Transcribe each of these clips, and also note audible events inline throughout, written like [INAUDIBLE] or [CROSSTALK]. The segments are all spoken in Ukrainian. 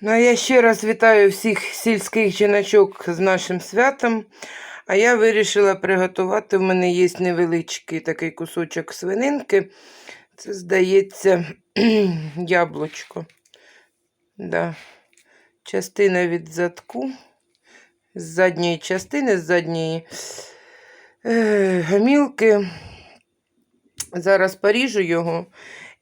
Ну, а я ще раз вітаю всіх сільських жіночок з нашим святом. А я вирішила приготувати. У мене є невеличкий такий кусочок свининки. Це, здається, [CLEARS THROAT] яблучко. Да. Частина від задку. З задньої частини, з задньої е, гамілки. Зараз поріжу його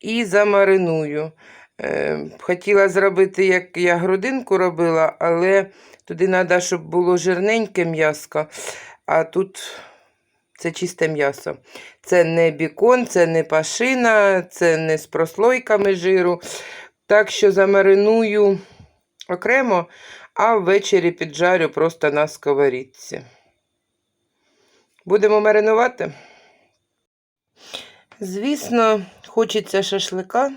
і замариную. Е, Хотіла зробити, як я грудинку робила, але туди треба, щоб було жирненьке м'яско, а тут це чисте м'ясо. Це не бікон, це не пашина, це не з прослойками жиру. Так що замариную окремо, а ввечері піджарю просто на сковорідці. Будемо маринувати. Звісно, хочеться шашлика.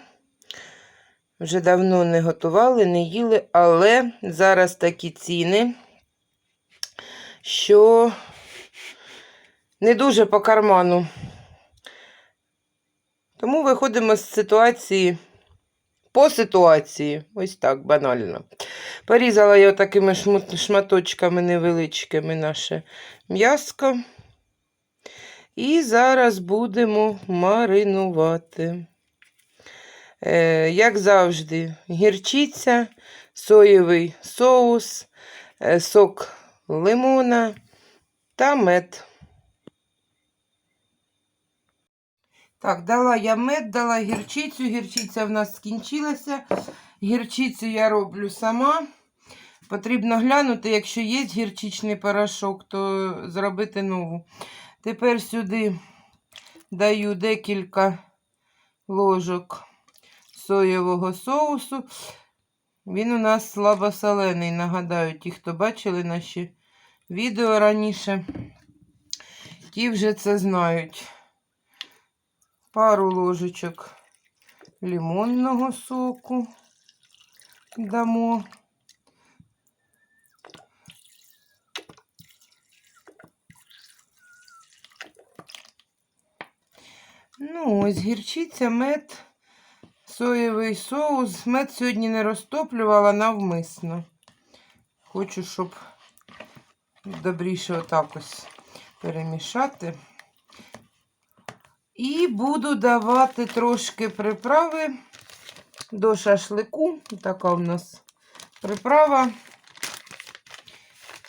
Вже давно не готували, не їли, але зараз такі ціни, що не дуже по карману. Тому виходимо з ситуації по ситуації. Ось так, банально. Порізала я такими шматочками невеличкими наше м'яско. І зараз будемо маринувати. Е, як завжди, гірчиця, соєвий соус, е, сок лимона та мед. Так, дала я мед, дала гірчицю. Гірчиця в нас скінчилася. Гірчицю я роблю сама. Потрібно глянути, якщо є гірчичний порошок, то зробити нову. Тепер сюди даю декілька ложок соєвого соусу. Він у нас слабосолений. Нагадаю, ті, хто бачили наші відео раніше, ті вже це знають. Пару ложечок лимонного соку дамо. Ну, ось гірчиця, мед, соєвий соус. Мед сьогодні не розтоплювала навмисно. Хочу, щоб добріше отак ось перемішати. І буду давати трошки приправи до шашлику. Така у нас приправа.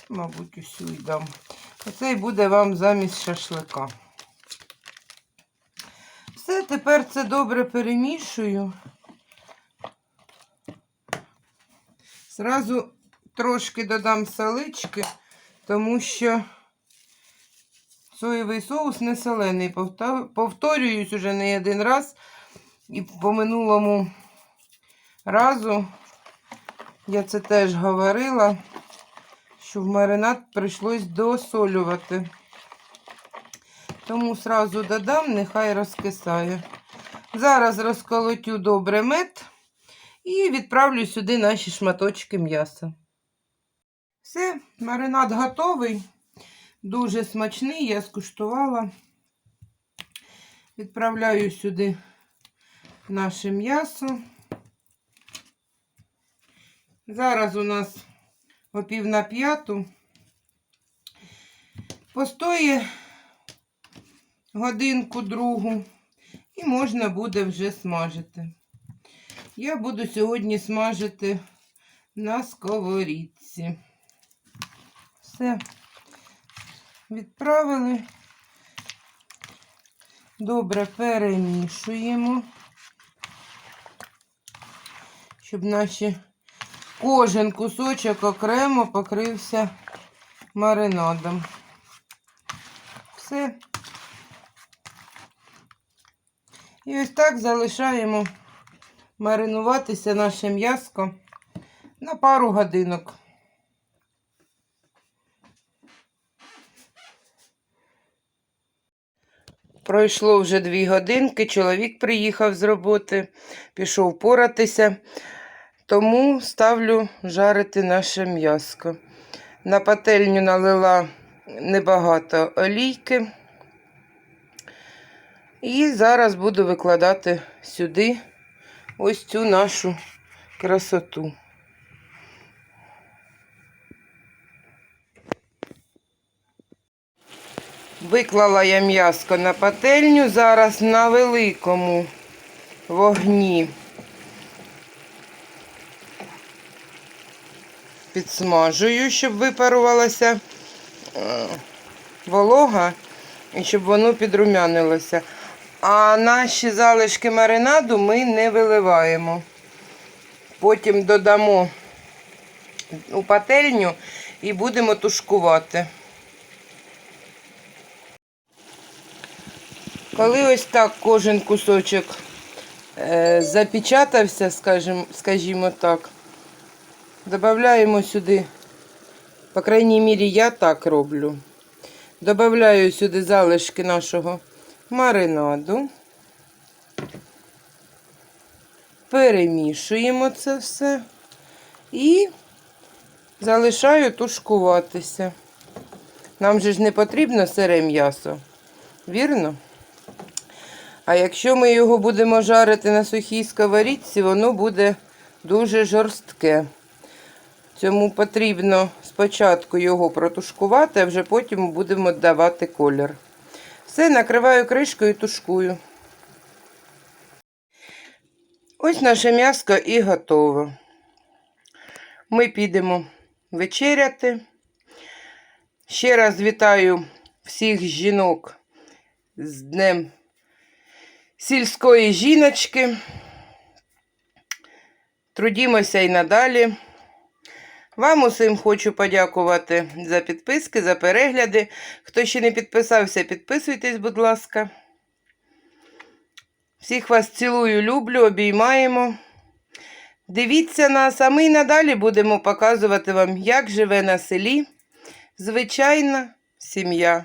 Мабуть, усю й дам. Оце і буде вам замість шашлика. Все, тепер це добре перемішую. Зразу трошки додам салички, тому що соєвий соус не солений. Повторююсь уже не один раз. І по минулому разу я це теж говорила, що в маринад прийшлось досолювати. Тому сразу додам, нехай розкисає. Зараз розколотю добре мед і відправлю сюди наші шматочки м'яса. Все, маринад готовий. Дуже смачний, я скуштувала. Відправляю сюди наше м'ясо. Зараз у нас о пів на п'яту. Постоє годинку другу і можна буде вже смажити. Я буду сьогодні смажити на сковорідці. Все. Відправили. Добре перемішуємо, щоб наші кожен кусочок окремо покрився маринадом. Все. І ось так залишаємо маринуватися наше м'яско на пару годинок. Пройшло вже дві годинки, чоловік приїхав з роботи, пішов поратися, тому ставлю жарити наше м'яско. На пательню налила небагато олійки. І зараз буду викладати сюди ось цю нашу красоту. Виклала я м'язко на пательню, зараз на великому вогні підсмажую, щоб випарувалася е, волога і щоб воно підрумянилося. А наші залишки маринаду ми не виливаємо. Потім додамо у пательню і будемо тушкувати. Коли ось так кожен кусочок е, запечатався, скажімо, так, додаємо сюди, по крайній мірі, я так роблю. Добавляю сюди залишки нашого маринаду. Перемішуємо це все і залишаю тушкуватися. Нам же ж не потрібно сире м'ясо, вірно? А якщо ми його будемо жарити на сухій сковорідці, воно буде дуже жорстке. Цьому потрібно спочатку його протушкувати, а вже потім будемо давати колір. Все, накриваю кришкою і тушкую. Ось наше м'яско і готово. Ми підемо вечеряти. Ще раз вітаю всіх жінок з Днем сільської жіночки. Трудімося і надалі. Вам усім хочу подякувати за підписки, за перегляди. Хто ще не підписався, підписуйтесь, будь ласка. Всіх вас цілую, люблю, обіймаємо. Дивіться нас, а ми й надалі будемо показувати вам, як живе на селі звичайна сім'я.